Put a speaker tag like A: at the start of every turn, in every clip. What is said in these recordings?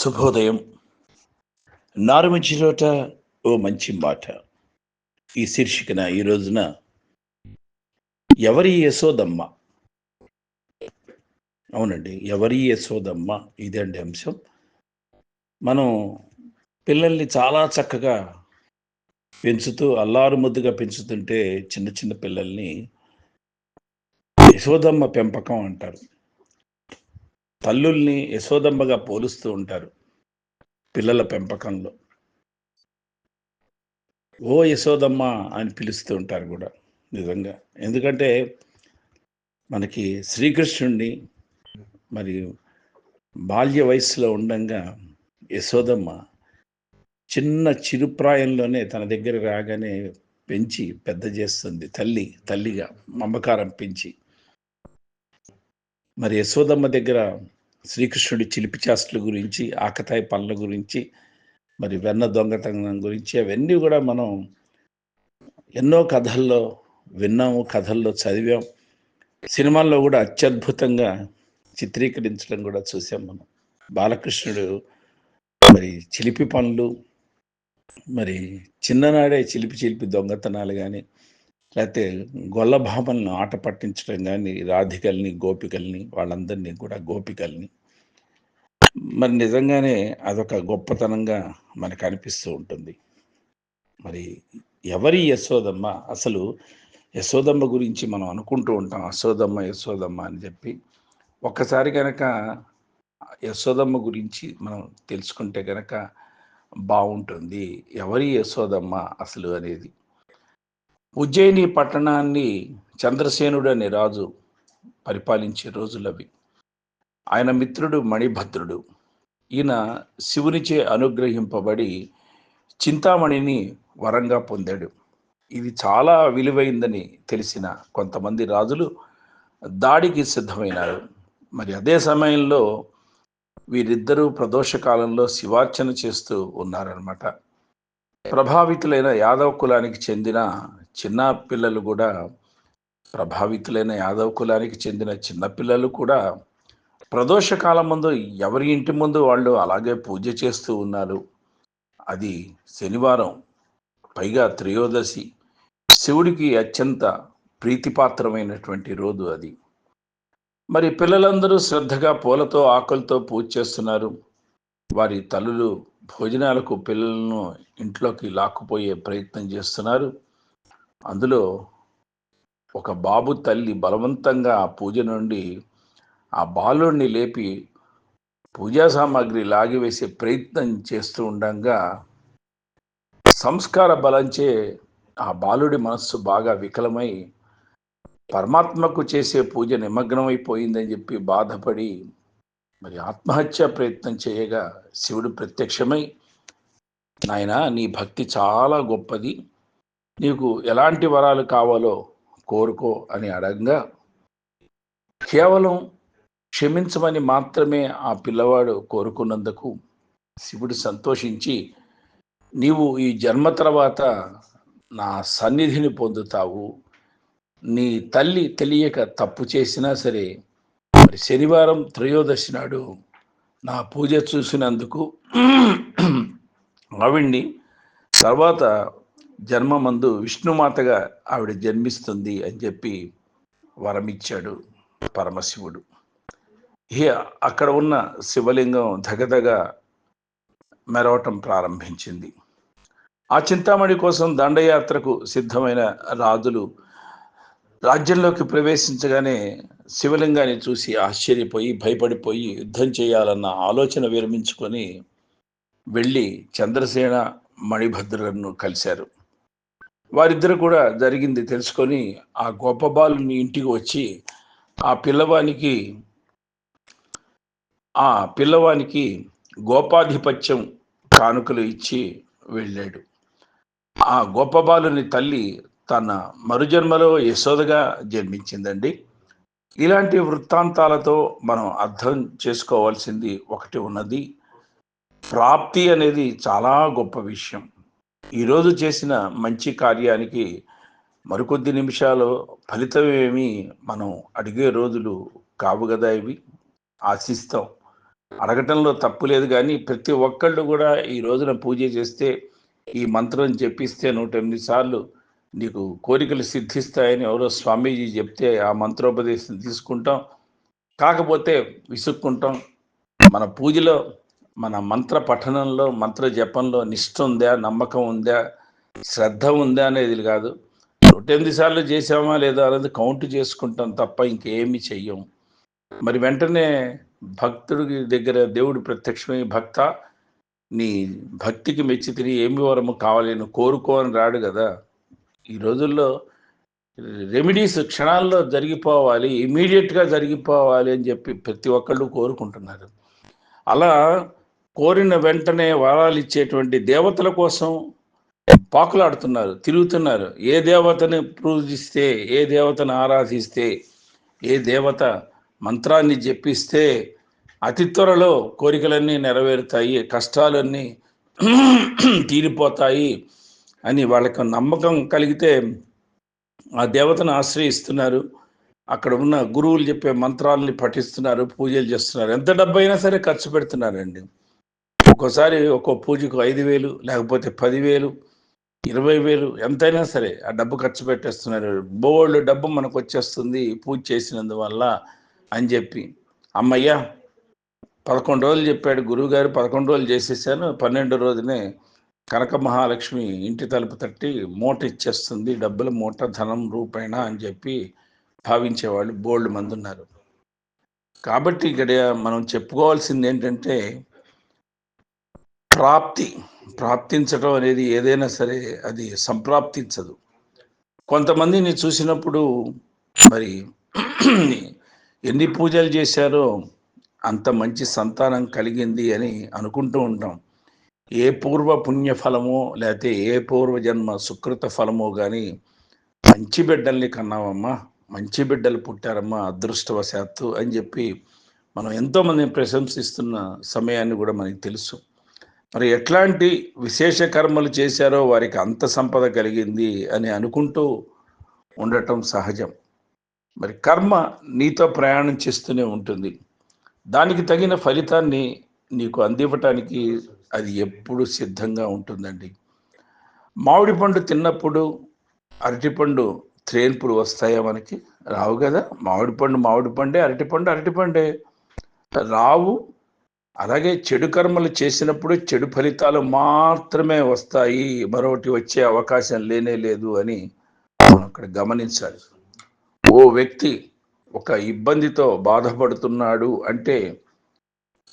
A: శుభోదయం. నారుమంచిరోట ఓ మంచి మాట. ఈ శీర్షికన ఈ రోజున ఎవరి యశోదమ్మ? అవునండి ఎవరి యశోదమ్మ? ఇదండి అంశం. మనం పిల్లల్ని చాలా చక్కగా పెంచుతూ అల్లారు ముద్దుగా పెంచుతుంటే చిన్న చిన్న పిల్లల్ని యశోదమ్మ పెంపకం అంటారు. తల్లుల్ని యశోదమ్మగా పోలుస్తూ ఉంటారు పిల్లల పెంపకంలో. ఓ యశోదమ్మ అని పిలుస్తూ ఉంటారు కూడా నిజంగా. ఎందుకంటే మనకి శ్రీకృష్ణుడిని మరి బాల్య వయసులో ఉండంగా యశోదమ్మ చిన్న చిరుప్రాయంలోనే తన దగ్గర రాగానే పెంచి పెద్ద చేస్తుంది తల్లి తల్లిగా మమకారం పెంచి. మరి యశోదమ్మ దగ్గర శ్రీకృష్ణుడి చిలిపి చేష్టల గురించి ఆకతాయి పనుల గురించి మరి వెన్న దొంగతనం గురించి అవన్నీ కూడా మనం ఎన్నో కథల్లో విన్నాము కథల్లో చదివాం. సినిమాల్లో కూడా అత్యద్భుతంగా చిత్రీకరించడం కూడా చూసాం మనం. బాలకృష్ణుడు మరి చిలిపి పనులు మరి చిన్ననాడే చిలిపి చిలిపి దొంగతనాలు కానీ లేకపోతే గొల్లభావలను ఆట పట్టించడం కానీ రాధికల్ని గోపికల్ని వాళ్ళందరినీ కూడా గోపికల్ని. మరి నిజంగానే అదొక గొప్పతనంగా మనకు అనిపిస్తూ ఉంటుంది. మరి ఎవరి యశోదమ్మ? అసలు యశోదమ్మ గురించి మనం అనుకుంటూ ఉంటాం. యశోదమ్మ యశోదమ్మ అని చెప్పి. ఒక్కసారి కనుక యశోదమ్మ గురించి మనం తెలుసుకుంటే కనుక బాగుంటుంది. ఎవరి యశోదమ్మ అసలు అనేది? ఉజ్జయిని పట్టణాన్ని చంద్రసేనుడు అనే రాజు పరిపాలించే రోజులవి. ఆయన మిత్రుడు మణిభద్రుడు. ఈయన శివునిచే అనుగ్రహింపబడి చింతామణిని వరంగా పొందాడు. ఇది చాలా విలువైందని తెలిసిన కొంతమంది రాజులు దాడికి సిద్ధమైనారు. మరి అదే సమయంలో వీరిద్దరూ ప్రదోష కాలంలో శివార్చన చేస్తూ ఉన్నారనమాట ప్రభావితులైన యాదవ కులానికి చెందిన చిన్న పిల్లలు కూడా ప్రభావితులైన యాదవ్ కులానికి చెందిన చిన్నపిల్లలు కూడా ప్రదోష కాలం ముందు ఎవరి ఇంటి ముందు వాళ్ళు అలాగే పూజ చేస్తూ ఉన్నారు. అది శనివారం పైగా త్రయోదశి. శివుడికి అత్యంత ప్రీతిపాత్రమైనటువంటి రోజు అది. మరి పిల్లలందరూ శ్రద్ధగా పూలతో ఆకులతో పూజ చేస్తున్నారు. వారి తల్లులు భోజనాలకు పిల్లలను ఇంట్లోకి లాక్కుపోయే ప్రయత్నం చేస్తున్నారు. అందులో ఒక బాబు తల్లి బలవంతంగా ఆ పూజ నుండి ఆ బాలుడిని లేపి పూజా సామాగ్రి లాగివేసే ప్రయత్నం చేస్తూ ఉండగా సంస్కార బలంచే ఆ బాలుడి మనస్సు బాగా వికలమై పరమాత్మకు చేసే పూజ నిమగ్నమైపోయిందని చెప్పి బాధపడి మరి ఆత్మహత్య ప్రయత్నం చేయగా శివుడు ప్రత్యక్షమై నాయన నీ భక్తి చాలా గొప్పది. నీకు ఎలాంటి వరాలు కావాలో కోరుకో అని అడగంగా కేవలం క్షమించమని మాత్రమే ఆ పిల్లవాడు కోరుకున్నందుకు శివుడు సంతోషించి నీవు ఈ జన్మ తర్వాత నా సన్నిధిని పొందుతావు. నీ తల్లి తెలియక తప్పు చేసినా సరే మరి శనివారం త్రయోదశి నాడు నా పూజ చూసినందుకు ఆవిడ్ని తర్వాత జన్మమందు విష్ణుమాతగా ఆవిడ జన్మిస్తుంది అని చెప్పి వరమిచ్చాడు పరమశివుడు. అక్కడ ఉన్న శివలింగం ధగధగ మెరవటం ప్రారంభించింది. ఆ చింతామణి కోసం దండయాత్రకు సిద్ధమైన రాజులు రాజ్యంలోకి ప్రవేశించగానే శివలింగాన్ని చూసి ఆశ్చర్యపోయి భయపడిపోయి యుద్ధం చేయాలన్న ఆలోచన విరమించుకొని వెళ్ళి చంద్రసేన మణిభద్రులను కలిశారు. వారిద్దరు కూడా జరిగింది తెలుసుకొని ఆ గొప్ప బాలుని ఇంటికి వచ్చి ఆ పిల్లవానికి ఆ పిల్లవానికి గోపాధిపత్యం కానుకలు ఇచ్చి వెళ్ళాడు. ఆ గొప్ప బాలుని తల్లి తన మరుజన్మలో యశోదగా జన్మించిందండి. ఇలాంటి వృత్తాంతాలతో మనం అర్థం చేసుకోవాల్సింది ఒకటి ఉన్నది. ప్రాప్తి అనేది చాలా గొప్ప విషయం. ఈరోజు చేసిన మంచి కార్యానికి మరికొద్ది నిమిషాలు ఫలితం ఏమి మనం అడిగే రోజులు కావు కదా ఇవి. ఆశిస్తాం. అడగటంలో తప్పు లేదు కానీ ప్రతి ఒక్కళ్ళు కూడా ఈ రోజున పూజ చేస్తే ఈ మంత్రం చెప్పిస్తే నూట ఎనిమిది సార్లు నీకు కోరికలు సిద్ధిస్తాయని ఎవరో స్వామీజీ చెప్తే ఆ మంత్రోపదేశం తీసుకుంటాం. కాకపోతే విసుక్కుంటాం. మన పూజలో మన మంత్ర పఠనంలో మంత్ర జపంలో నిష్ఠ ఉందా నమ్మకం ఉందా శ్రద్ధ ఉందా అనేది కాదు. నూట ఎనిమిది సార్లు చేసామా లేదా అనేది కౌంట్ చేసుకుంటాం తప్ప ఇంకేమి చెయ్యం. మరి వెంటనే భక్తుడి దగ్గర దేవుడు ప్రత్యక్షమై భక్త నీ భక్తికి మెచ్చి తిని ఏమి వరము కావాలి? నువ్వు కోరుకో అని రాడు కదా. ఈ రోజుల్లో రెమెడీస్ క్షణాల్లో జరిగిపోవాలి ఇమీడియట్గా జరిగిపోవాలి అని చెప్పి ప్రతి ఒక్కళ్ళు కోరుకుంటున్నారు. అలా కోరిన వెంటనే వరాలు ఇచ్చేటువంటి దేవతల కోసం పాకులాడుతున్నారు తిరుగుతున్నారు. ఏ దేవతని పూజిస్తే ఏ దేవతను ఆరాధిస్తే ఏ దేవత మంత్రాన్ని జపిస్తే అతి త్వరలో కోరికలన్నీ నెరవేరుతాయి కష్టాలన్నీ తీరిపోతాయి అని వాళ్ళకు నమ్మకం కలిగితే ఆ దేవతను ఆశ్రయిస్తున్నారు. అక్కడ ఉన్న గురువులు చెప్పే మంత్రాలని పఠిస్తున్నారు పూజలు చేస్తున్నారు. ఎంత డబ్బైనా సరే ఖర్చు పెడుతున్నారండి. ఒక్కోసారి ఒక్కో పూజకు ఐదు వేలు లేకపోతే పదివేలు ఇరవై వేలు ఎంతైనా సరే ఆ డబ్బు ఖర్చు పెట్టేస్తున్నారు. బోల్డ్ డబ్బు మనకు వచ్చేస్తుంది పూజ చేసినందువల్ల అని చెప్పి. అమ్మయ్య పదకొండు రోజులు చెప్పాడు గురువుగారు పదకొండు రోజులు చేసేసాను. పన్నెండు రోజునే కనక మహాలక్ష్మి ఇంటి తలుపు తట్టి మూట ఇచ్చేస్తుంది డబ్బుల మూట ధనం రూపేణ అని చెప్పి భావించేవాళ్ళు బోల్డ్ మంది ఉన్నారు కాబట్టి ఇక్కడ మనం చెప్పుకోవాల్సింది ఏంటంటే ప్రాప్తి ప్రాప్తించడం అనేది ఏదైనా సరే అది సంప్రాప్తించదు. కొంతమందిని చూసినప్పుడు మరి ఎన్ని పూజలు చేశారో అంత మంచి సంతానం కలిగింది అని అనుకుంటూ ఉంటాం. ఏ పూర్వ పుణ్య ఫలమో లేకపోతే ఏ పూర్వ జన్మ సుకృత ఫలమో కానీ మంచి బిడ్డల్ని కన్నామమ్మా మంచి బిడ్డలు పుట్టారమ్మా అదృష్టవశాత్తు అని చెప్పి మనం ఎంతోమందిని ప్రశంసిస్తున్న సమయాన్ని కూడా మనకి తెలుసు. మరి ఎట్లాంటి విశేష కర్మలు చేశారో వారికి అంత సంపద కలిగింది అని అనుకుంటూ ఉండటం సహజం. మరి కర్మ నీతో ప్రయాణం చేస్తూనే ఉంటుంది. దానికి తగిన ఫలితాన్ని నీకు అందివ్వటానికి అది ఎప్పుడు సిద్ధంగా ఉంటుందండి. మామిడి పండు తిన్నప్పుడు అరటిపండు త్రేన్పులు వస్తాయా మనకి? రావు కదా. మామిడి పండు మామిడి పండే అరటిపండు అరటిపండే రావు అలాగే చెడు కర్మలు చేసినప్పుడు చెడు ఫలితాలు మాత్రమే వస్తాయి. మరొకటి వచ్చే అవకాశం లేనే లేదు అని మనం అక్కడ గమనించాలి. ఓ వ్యక్తి ఒక ఇబ్బందితో బాధపడుతున్నాడు అంటే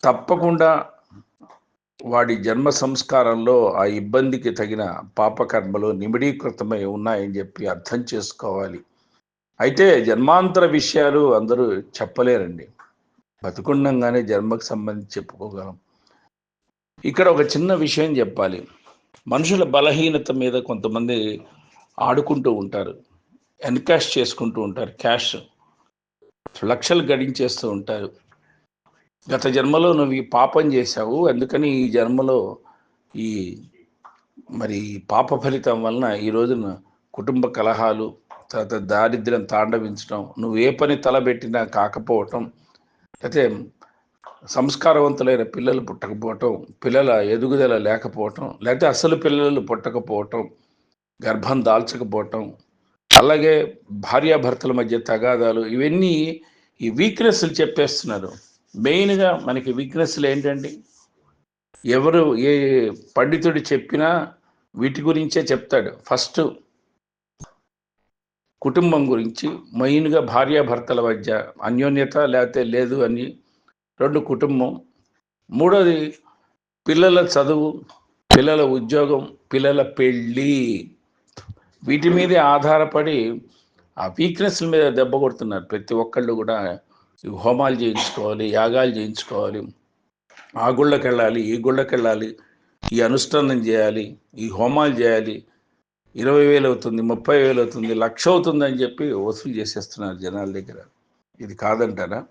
A: తప్పకుండా వాడి జన్మ సంస్కారంలో ఆ ఇబ్బందికి తగిన పాపకర్మలు నిమిడీకృతమై ఉన్నాయని చెప్పి అర్థం చేసుకోవాలి. అయితే జన్మాంతర విషయాలు అందరూ చెప్పలేరండి. బతుకుండంగానే జన్మకు సంబంధించి చెప్పుకోగలం. ఇక్కడ ఒక చిన్న విషయం చెప్పాలి. మనుషుల బలహీనత మీద కొంతమంది ఆడుకుంటూ ఉంటారు. ఎన్కాష్ చేసుకుంటూ ఉంటారు. క్యాష్ లక్షలు గడించేస్తూ ఉంటారు. గత జన్మలో నువ్వు ఈ పాపం చేశావు. అందుకని ఈ జన్మలో ఈ మరి పాప ఫలితం వలన ఈ రోజున కుటుంబ కలహాలు తర్వాత దారిద్ర్యం తాండవించడం నువ్వు ఏ పని తలబెట్టినా కాకపోవటం అయితే సంస్కారవంతులైన పిల్లలు పుట్టకపోవటం పిల్లల ఎదుగుదల లేకపోవటం లేకపోతే అసలు పిల్లలు పుట్టకపోవటం గర్భం దాల్చకపోవటం అలాగే భార్యాభర్తల మధ్య తగాదాలు ఇవన్నీ ఈ వీక్నెస్లు చెప్పేస్తున్నారు. మెయిన్గా మనకి వీక్నెస్లు ఏంటండి? ఎవరు ఏ పండితుడు చెప్పినా వీటి గురించే చెప్తాడు. ఫస్ట్ కుటుంబం గురించి మెయిన్గా భార్యాభర్తల మధ్య అన్యోన్యత లేకపోతే లేదు అని రెండు కుటుంబం. మూడోది పిల్లల చదువు పిల్లల ఉద్యోగం పిల్లల పెళ్ళి. వీటి మీదే ఆధారపడి ఆ వీక్నెస్ల మీద దెబ్బ కొడుతున్నారు ప్రతి ఒక్కళ్ళు కూడా. హోమాలు చేయించుకోవాలి యాగాలు చేయించుకోవాలి. ఆ గుళ్ళకి వెళ్ళాలి ఈ గుళ్ళకి వెళ్ళాలి ఈ అనుష్ఠానం చేయాలి ఈ హోమాలు చేయాలి. ఇరవై వేలు అవుతుంది ముప్పై వేలు అవుతుంది లక్ష అవుతుంది అని చెప్పి వసూలు చేసేస్తున్నారు జనాల దగ్గర. ఇది కాదంటారా?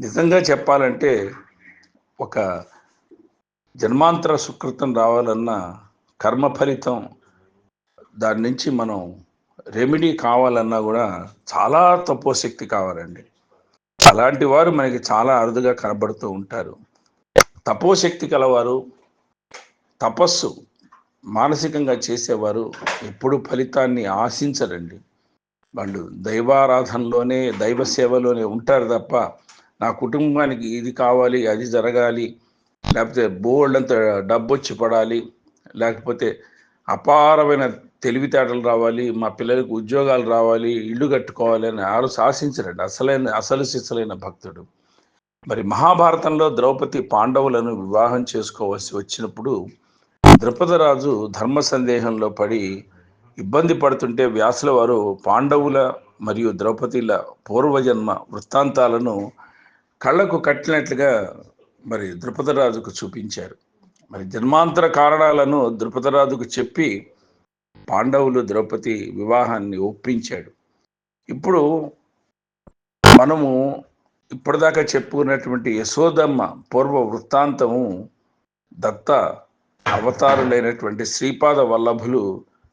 A: నిజంగా చెప్పాలంటే ఒక జన్మాంతర సుకృతం రావాలన్నా కర్మ ఫలితం దాని నుంచి మనం రెమెడీ కావాలన్నా కూడా చాలా తపోశక్తి కావాలండి. అలాంటి వారు మనకి చాలా అరుదుగా కనబడుతూ ఉంటారు. తపోశక్తి కలవారు తపస్సు మానసికంగా చేసేవారు ఎప్పుడు ఫలితాన్ని ఆశించరండి. వాళ్ళు దైవారాధనలోనే దైవ సేవలోనే ఉంటారు తప్ప నా కుటుంబానికి ఇది కావాలి అది జరగాలి లేకపోతే బోల్డంత డబ్బు వచ్చి పడాలి లేకపోతే అపారమైన తెలివితేటలు రావాలి మా పిల్లలకు ఉద్యోగాలు రావాలి ఇల్లు కట్టుకోవాలి అని ఆరు శాసించరండి. అసలైన అసలు సిసలైన భక్తుడు. మరి మహాభారతంలో ద్రౌపది పాండవులను వివాహం చేసుకోవాల్సి వచ్చినప్పుడు ద్రుపదరాజు ధర్మ సందేహంలో పడి ఇబ్బంది పడుతుంటే వ్యాసుల వారు పాండవుల మరియు ద్రౌపదిల పూర్వజన్మ వృత్తాంతాలను కళ్ళకు కట్టినట్లుగా మరి ద్రుపదరాజుకు చూపించారు. మరి జన్మాంతర కారణాలను ద్రుపదరాజుకు చెప్పి పాండవులు ద్రౌపది వివాహాన్ని ఒప్పించాడు. ఇప్పుడు మనము ఇప్పటిదాకా చెప్పుకున్నటువంటి యశోదమ్మ పూర్వ వృత్తాంతము దత్త అవతారులైనటువంటి శ్రీపాద వల్లభులు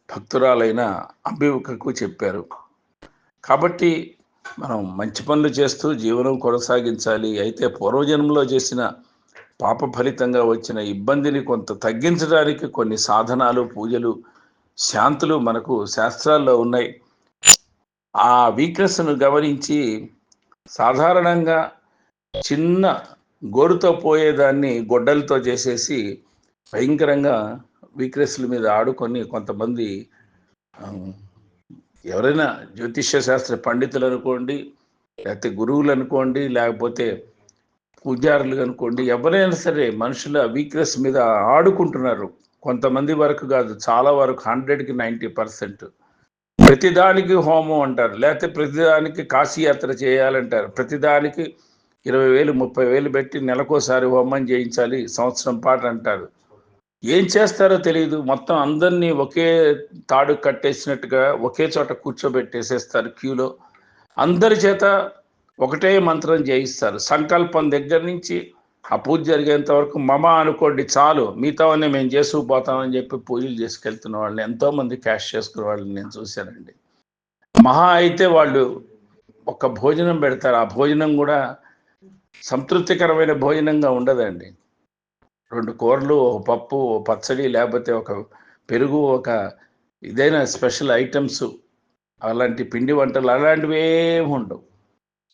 A: భక్తురాలైన అంబికకు చెప్పారు. కాబట్టి మనం మంచి పనులు చేస్తూ జీవనం కొనసాగించాలి. అయితే పూర్వజన్మలో చేసిన పాప ఫలితంగా వచ్చిన ఇబ్బందిని కొంత తగ్గించడానికి కొన్ని సాధనాలు పూజలు శాంతులు మనకు శాస్త్రాల్లో ఉన్నాయి. ఆ వీక్నెస్ను గమనించి సాధారణంగా చిన్న గోరుతో పోయేదాన్ని గొడ్డలతో చేసేసి భయంకరంగా వీక్నెస్ల మీద ఆడుకొని కొంతమంది ఎవరైనా జ్యోతిష్య శాస్త్ర పండితులు అనుకోండి లేకపోతే గురువులు అనుకోండి లేకపోతే పూజారులు అనుకోండి ఎవరైనా సరే మనుషుల వీక్నెస్ మీద ఆడుకుంటున్నారు. కొంతమంది వరకు కాదు చాలా వరకు హండ్రెడ్కి నైంటీ పర్సెంట్. ప్రతిదానికి హోమం అంటారు లేకపోతే ప్రతిదానికి కాశీయాత్ర చేయాలంటారు. ప్రతిదానికి ఇరవై వేలు ముప్పై వేలు పెట్టి నెలకోసారి హోమం చేయించాలి సంవత్సరం పాటు అంటారు. ఏం చేస్తారో తెలియదు మొత్తం అందరినీ ఒకే తాడు కట్టేసినట్టుగా ఒకే చోట కూర్చోబెట్టేసేస్తారు క్యూలో. అందరి చేత ఒకటే మంత్రం చేయిస్తారు సంకల్పం దగ్గర నుంచి ఆ పూజ జరిగేంత వరకు మమ అనుకోండి చాలు మిగతావన్నీ మేము చేసుకుపోతామని చెప్పి పూజలు చేసుకెళ్తున్న వాళ్ళని ఎంతోమంది క్యాష్ చేసుకునే వాళ్ళని నేను చూశానండి. మహా అయితే వాళ్ళు ఒక భోజనం పెడతారు. ఆ భోజనం కూడా సంతృప్తికరమైన భోజనంగా ఉండదండి. రెండు కూరలు ఒక పప్పు ఒక పచ్చడి లేకపోతే ఒక పెరుగు ఒక ఇదైనా స్పెషల్ ఐటమ్స్ అలాంటి పిండి వంటలు అలాంటివి ఏమి ఉండవు.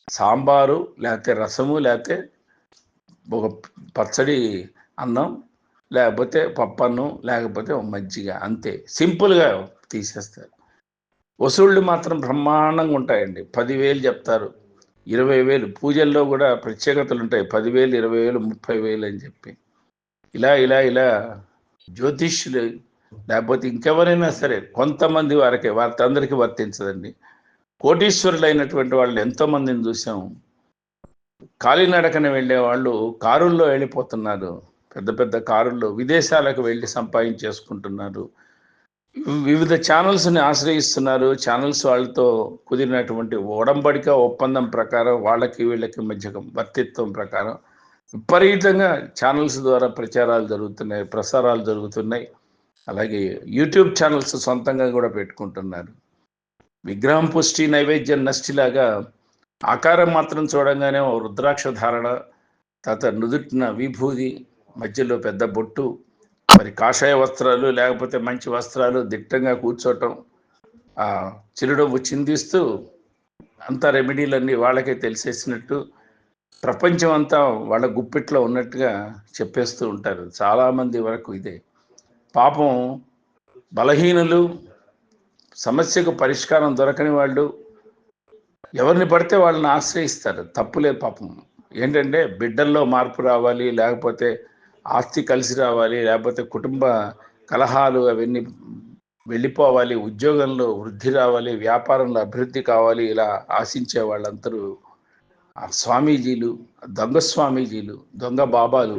A: సాంబారు లేకపోతే రసము లేకపోతే ఒక పచ్చడి అన్నం లేకపోతే పప్పన్నం లేకపోతే ఒక మజ్జిగ అంతే. సింపుల్గా తీసేస్తారు. వసూళ్ళు మాత్రం బ్రహ్మాండంగా ఉంటాయండి. పదివేలు చెప్తారు. ఇరవై వేలు. పూజల్లో కూడా ప్రత్యేకతలు ఉంటాయి. పదివేలు ఇరవై వేలు ముప్పై వేలు అని చెప్పి. ఇలా ఇలా ఇలా. జ్యోతిష్యులు లేకపోతే ఇంకెవరైనా సరే కొంతమంది వారికి వారికి అందరికీ వర్తించదండి. కోటీశ్వరులైనటువంటి వాళ్ళు ఎంతోమందిని చూసాం. కాలినడకన వెళ్ళే వాళ్ళు కారుల్లో వెళ్ళిపోతున్నారు. పెద్ద పెద్ద కారుల్లో విదేశాలకు వెళ్ళి సంపాదించేసుకుంటున్నారు. వివిధ ఛానల్స్ని ఆశ్రయిస్తున్నారు. ఛానల్స్ వాళ్ళతో కుదిరినటువంటి ఒడంబడిక ఒప్పందం ప్రకారం వాళ్ళకి వీళ్ళకి మధ్య వర్తిత్వం ప్రకారం విపరీతంగా ఛానల్స్ ద్వారా ప్రచారాలు జరుగుతున్నాయి ప్రసారాలు జరుగుతున్నాయి. అలాగే యూట్యూబ్ ఛానల్స్ సొంతంగా కూడా పెట్టుకుంటున్నారు. విగ్రహం పుష్టి నైవేద్యం నష్టిలాగా ఆకారం మాత్రం చూడంగానే ఓ రుద్రాక్ష ధారణ తర్వాత నుదుటిన విభూది మధ్యలో పెద్ద బొట్టు మరి కాషాయ వస్త్రాలు లేకపోతే మంచి వస్త్రాలు దిట్టంగా కూర్చోటం ఆ చిరుడవ్వు చిందిస్తూ అంతా రెమెడీలన్నీ వాళ్ళకే తెలిసేసినట్టు ప్రపంచం అంతా వాళ్ళ గుప్పిట్లో ఉన్నట్టుగా చెప్పేస్తూ ఉంటారు. చాలామంది వరకు ఇదే. పాపం బలహీనులు సమస్యకు పరిష్కారం దొరకని వాళ్ళు ఎవరిని పడితే వాళ్ళని ఆశ్రయిస్తారు. తప్పులేదు పాపం. ఏంటంటే బిడ్డల్లో మార్పు రావాలి లేకపోతే ఆస్తి కలిసి రావాలి లేకపోతే కుటుంబ కలహాలు అవన్నీ వెళ్ళిపోవాలి ఉద్యోగంలో వృద్ధి రావాలి వ్యాపారంలో అభివృద్ధి కావాలి ఇలా ఆశించే వాళ్ళందరూ స్వామీజీలు దొంగ స్వామీజీలు దొంగ బాబాలు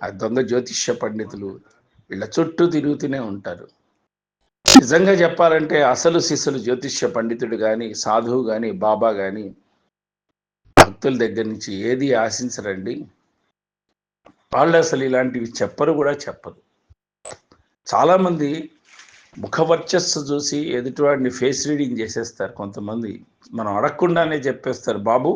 A: ఆ దొంగ జ్యోతిష్య పండితులు వీళ్ళ చుట్టూ తిరుగుతూనే ఉంటారు. నిజంగా చెప్పాలంటే అసలు శిశులు జ్యోతిష్య పండితుడు కానీ సాధువు కానీ బాబా కానీ భక్తుల దగ్గర నుంచి ఏది ఆశించరండి? వాళ్ళు అసలు ఇలాంటివి చెప్పరు కూడా చెప్పరు. చాలామంది ముఖ వర్చస్సు చూసి ఎదుటివాడిని ఫేస్ రీడింగ్ చేసేస్తారు కొంతమంది. మనం అడగకుండానే చెప్పేస్తారు బాబు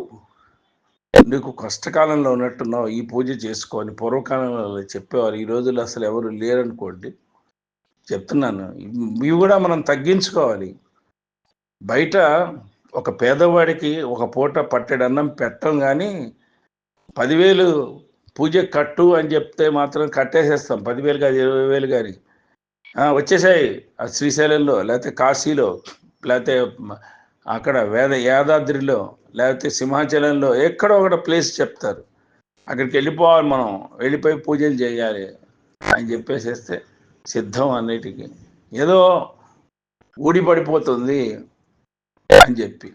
A: నీకు కష్టకాలంలో ఉన్నట్టున్నావు ఈ పూజ చేసుకోని పూర్వకాలంలో చెప్పేవారు. ఈ రోజుల్లో అసలు ఎవరు లేరనుకోండి చెప్తున్నాను. ఇవి కూడా మనం తగ్గించుకోవాలి. బయట ఒక పేదవాడికి ఒక పూట పట్టెడు అన్నం పెట్టం కానీ పదివేలు పూజ కట్టు అని చెప్తే మాత్రం కట్టేసేస్తాం. పదివేలు కాదు ఇరవై వేలు కానీ వచ్చేసాయి. ఆ శ్రీశైలంలో లేకపోతే కాశీలో లేకపోతే అక్కడ వేద యాదాద్రిలో లేకపోతే సింహాచలంలో ఎక్కడో ఒకటి ప్లేస్ చెప్తారు. అక్కడికి వెళ్ళిపోవాలి మనం వెళ్ళిపోయి పూజలు చేయాలి అని చెప్పేసేస్తే సిద్ధం అన్నిటికీ. ఏదో ఊడిపడిపోతుంది అని చెప్పి.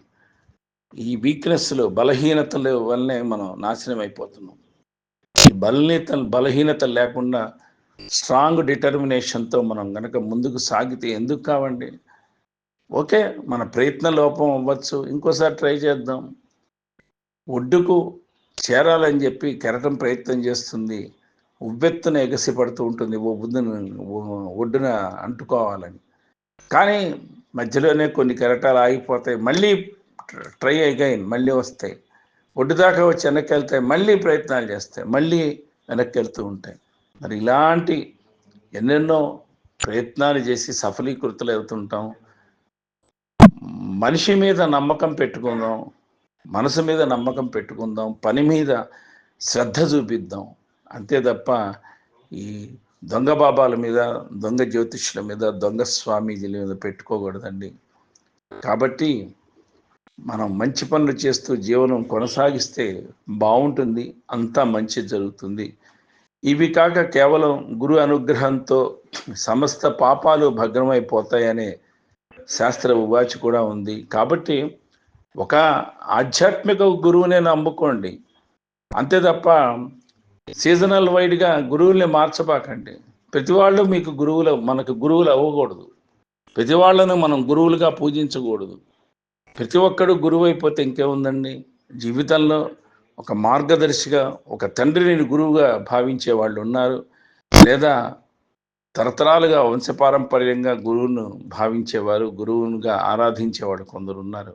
A: ఈ వీక్నెస్లు బలహీనతల వల్లనే మనం నాశనం అయిపోతున్నాం. ఈ బలహీనత బలహీనత లేకుండా స్ట్రాంగ్ డిటర్మినేషన్తో మనం కనుక ముందుకు సాగితే ఎందుకు కావండి? ఓకే మన ప్రయత్న లోపం అవ్వచ్చు. ఇంకోసారి ట్రై చేద్దాం. ఒడ్డుకు చేరాలని చెప్పి కెరటం ప్రయత్నం చేస్తుంది. ఉవ్వెత్తున ఎగసిపడుతూ ఉంటుంది. ఓ బుద్ధును ఒడ్డున అంటుకోవాలని. కానీ మధ్యలోనే కొన్ని కెరటాలు ఆగిపోతాయి. మళ్ళీ ట్రై అగైన్ మళ్ళీ వస్తాయి. ఒడ్డు దాకా వచ్చి వెనక్కి వెళ్తాయి మళ్ళీ ప్రయత్నాలు చేస్తాయి. మళ్ళీ వెనక్కి వెళ్తూ ఉంటాయి. మరి ఇలాంటి ఎన్నెన్నో ప్రయత్నాలు చేసి సఫలీకృతులు అవుతుంటాం మనిషి మీద నమ్మకం పెట్టుకుందాం మనసు మీద నమ్మకం పెట్టుకుందాం పని మీద శ్రద్ధ చూపిద్దాం. అంతే తప్ప ఈ దొంగ బాబాల మీద దొంగ జ్యోతిష్యుల మీద దొంగ స్వామీజీల మీద పెట్టుకోకూడదండి. కాబట్టి మనం మంచి పనులు చేస్తూ జీవనం కొనసాగిస్తే బాగుంటుంది అంతా మంచి జరుగుతుంది. ఇవి కాక కేవలం గురు అనుగ్రహంతో సమస్త పాపాలు భగ్నమైపోతాయనే శాస్త్ర ఉవాచి కూడా ఉంది. కాబట్టి ఒక ఆధ్యాత్మిక గురువునే నమ్ముకోండి. అంతే తప్ప సీజనల్ వైడ్గా గురువుల్ని మార్చబాకండి. ప్రతి వాళ్ళు మీకు గురువులు మనకు గురువులు అవ్వకూడదు. ప్రతి వాళ్ళను మనం గురువులుగా పూజించకూడదు. ప్రతి ఒక్కడు గురువు అయిపోతే ఇంకేముందండి? జీవితంలో ఒక మార్గదర్శిగా ఒక తండ్రిని గురువుగా భావించే వాళ్ళు ఉన్నారు. లేదా తరతరాలుగా వంశపారంపర్యంగా గురువును భావించేవారు గురువునుగా ఆరాధించేవాడు కొందరు ఉన్నారు.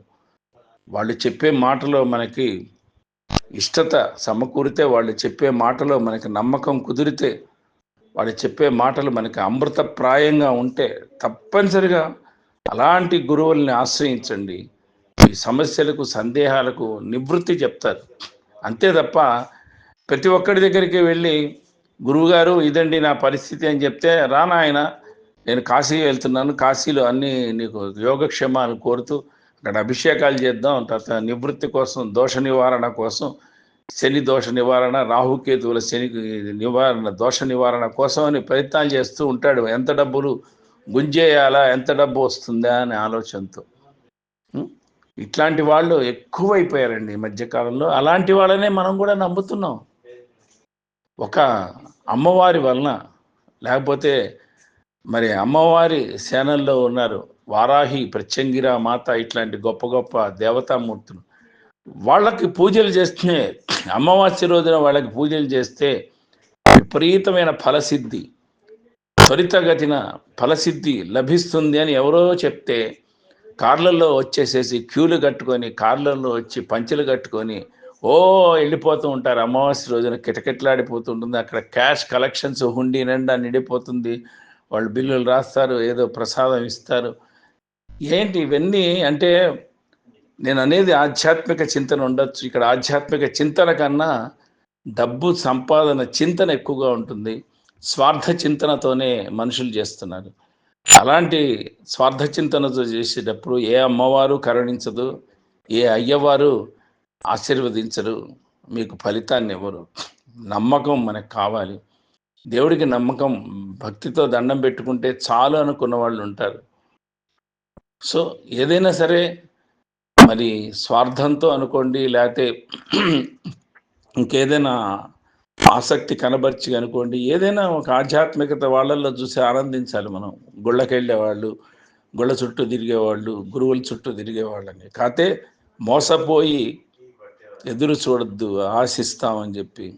A: వాళ్ళు చెప్పే మాటలో మనకి ఇష్టత సమకూరితే వాళ్ళు చెప్పే మాటలో మనకి నమ్మకం కుదిరితే వాళ్ళు చెప్పే మాటలు మనకి అమృతప్రాయంగా ఉంటే తప్పనిసరిగా అలాంటి గురువుల్ని ఆశ్రయించండి. ఈ సమస్యలకు సందేహాలకు నివృత్తి చెప్తారు. అంతే తప్ప ప్రతి ఒక్కడి దగ్గరికి వెళ్ళి గురువుగారు ఇదండి నా పరిస్థితి అని చెప్తే రానాయన నేను కాశీ వెళ్తున్నాను. కాశీలో అన్నీ నీకు యోగక్షేమాలు కోరుతూ అక్కడ అభిషేకాలు చేద్దాం. తర్వాత నివృత్తి కోసం దోష నివారణ కోసం శని దోష నివారణ రాహుకేతువుల శని నివారణ దోష నివారణ కోసం అని ప్రయత్నాలు చేస్తూ ఉంటాడు. ఎంత డబ్బులు గుంజేయాలా ఎంత డబ్బు వస్తుందా అనే ఆలోచనతో. ఇట్లాంటి వాళ్ళు ఎక్కువైపోయారండి ఈ మధ్యకాలంలో. అలాంటి వాళ్ళనే మనం కూడా నమ్ముతున్నాం. ఒక అమ్మవారి వలన లేకపోతే మరి అమ్మవారి సేనల్లో ఉన్నారు వారాహి ప్రత్యంగిరా మాత ఇట్లాంటి గొప్ప గొప్ప దేవతామూర్తులు. వాళ్ళకి పూజలు చేస్తే అమావాస్య రోజున వాళ్ళకి పూజలు చేస్తే విపరీతమైన ఫలసిద్ధి త్వరితగతిన ఫలసిద్ధి లభిస్తుంది అని ఎవరో చెప్తే కార్లలో వచ్చేసేసి క్యూలు కట్టుకొని కార్లలో వచ్చి పంచెలు కట్టుకొని ఓ వెళ్ళిపోతూ ఉంటారు. అమావాస్య రోజున కిటకిటలాడిపోతుంటుంది. అక్కడ క్యాష్ కలెక్షన్స్ హుండీ నిండా నిండిపోతుంది. వాళ్ళు బిల్లులు రాస్తారు ఏదో ప్రసాదం ఇస్తారు. ఏంటి ఇవన్నీ అంటే నేను అనేది ఆధ్యాత్మిక చింతన ఉండొచ్చు. ఇక్కడ ఆధ్యాత్మిక చింతన కన్నా డబ్బు సంపాదన చింతన ఎక్కువగా ఉంటుంది. స్వార్థ చింతనతోనే మనుషులు చేస్తున్నారు. అలాంటి స్వార్థ చింతనతో చేసేటప్పుడు ఏ అమ్మవారు కరుణించదు ఏ అయ్యవారు ఆశీర్వదించరు మీకు ఫలితాన్ని ఇవ్వరు. నమ్మకం మనకు కావాలి. దేవుడికి నమ్మకం భక్తితో దండం పెట్టుకుంటే చాలు అనుకున్న వాళ్ళు ఉంటారు. సో ఏదైనా సరే మరి స్వార్థంతో అనుకోండి లేకపోతే ఇంకేదైనా ఆసక్తి కనబర్చి అనుకోండి ఏదైనా ఒక ఆధ్యాత్మికత వాళ్ళల్లో చూసి ఆనందించాలి మనం. గుళ్ళకెళ్ళేవాళ్ళు గుళ్ళ చుట్టూ తిరిగేవాళ్ళు గురువుల చుట్టూ తిరిగేవాళ్ళని. కాతే మోసపోయి ఎదురు చూడొద్దు ఆశిస్తామని చెప్పి.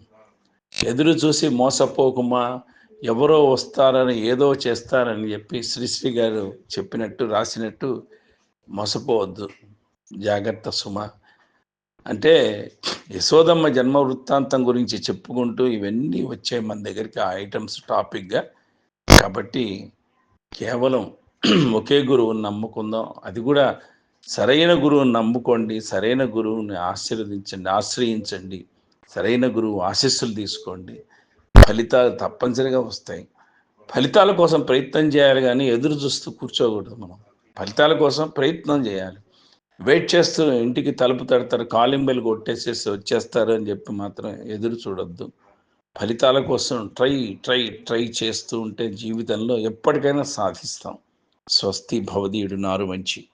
A: ఎదురు చూసి మోసపోకుమా? ఎవరో వస్తారని ఏదో చేస్తారని చెప్పి శ్రీశ్రీ గారు చెప్పినట్టు రాసినట్టు మోసపోవద్దు. జాగ్రత్త సుమ. అంటే యశోదమ్మ జన్మ వృత్తాంతం గురించి చెప్పుకుంటూ ఇవన్నీ వచ్చాయి మన దగ్గరికి ఆ ఐటమ్స్ టాపిక్గా. కాబట్టి కేవలం ఒకే గురువుని నమ్ముకుందాం. అది కూడా సరైన గురువుని నమ్ముకోండి సరైన గురువుని ఆశీర్వదించండి ఆశ్రయించండి సరైన గురువు ఆశీస్సులు తీసుకోండి. ఫలితాలు తప్పనిసరిగా వస్తాయి. ఫలితాల కోసం ప్రయత్నం చేయాలి కానీ ఎదురు చూస్తూ కూర్చోకూడదు మనం. ఫలితాల కోసం ప్రయత్నం చేయాలి. వెయిట్ చేస్తూ ఇంటికి తలుపు తడతారు కాలింబెలు కొట్టేసేసి వచ్చేస్తారు అని చెప్పి మాత్రం ఎదురు చూడొద్దు. ఫలితాల కోసం ట్రై ట్రై ట్రై చేస్తూ ఉంటే జీవితంలో ఎప్పటికైనా సాధిస్తాం. స్వస్తి భవదీయుడు నారు మంచి